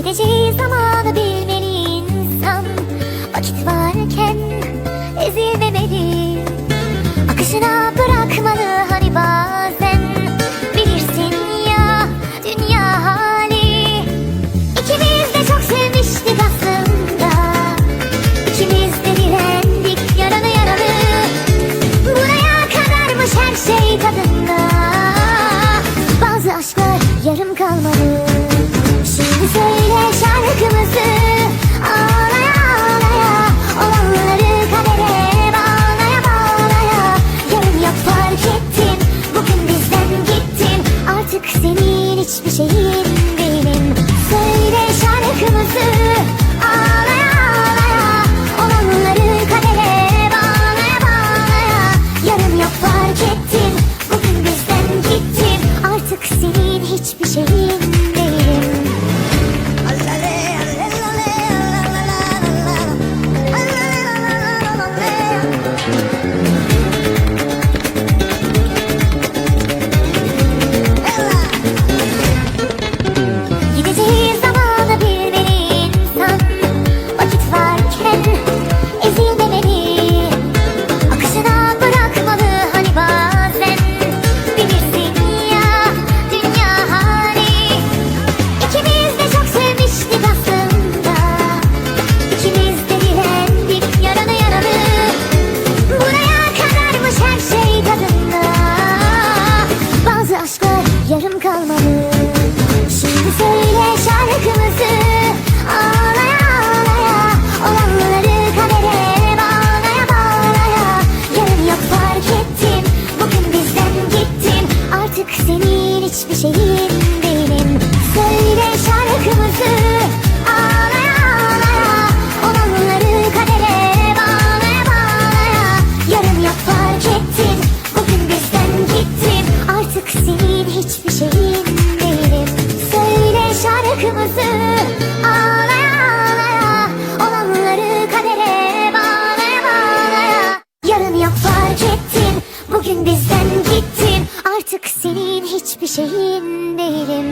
Gideceği zamanı bilmeli insan. Vakit varken ezilmemeli. Akışına bırakmalı hani bazen. Bilirsin ya dünya hali. İkimiz de çok sevmiştik aslında. İkimiz de direndik yaralı yaralı Buraya kadarmış her şey tadında. Bazı aşklar yarım kalmadı Gideceği yarım kalmalı Şimdi söyle şarkımızı. Ağlaya ağlaya. Olanları kadere bağlaya bağlaya. Yarın yok fark ettim. Bugün bizden gittin Artık senin hiçbir şeyin değilim Söyle şarkımızı Senin hiçbir şeyin değilim Söyle şarkımızı Ağlaya ağlaya. Olanları kadere bağlaya bağlaya. Yarın yok fark ettin. Bugün bizden gittin. Artık senin hiçbir şeyin değilim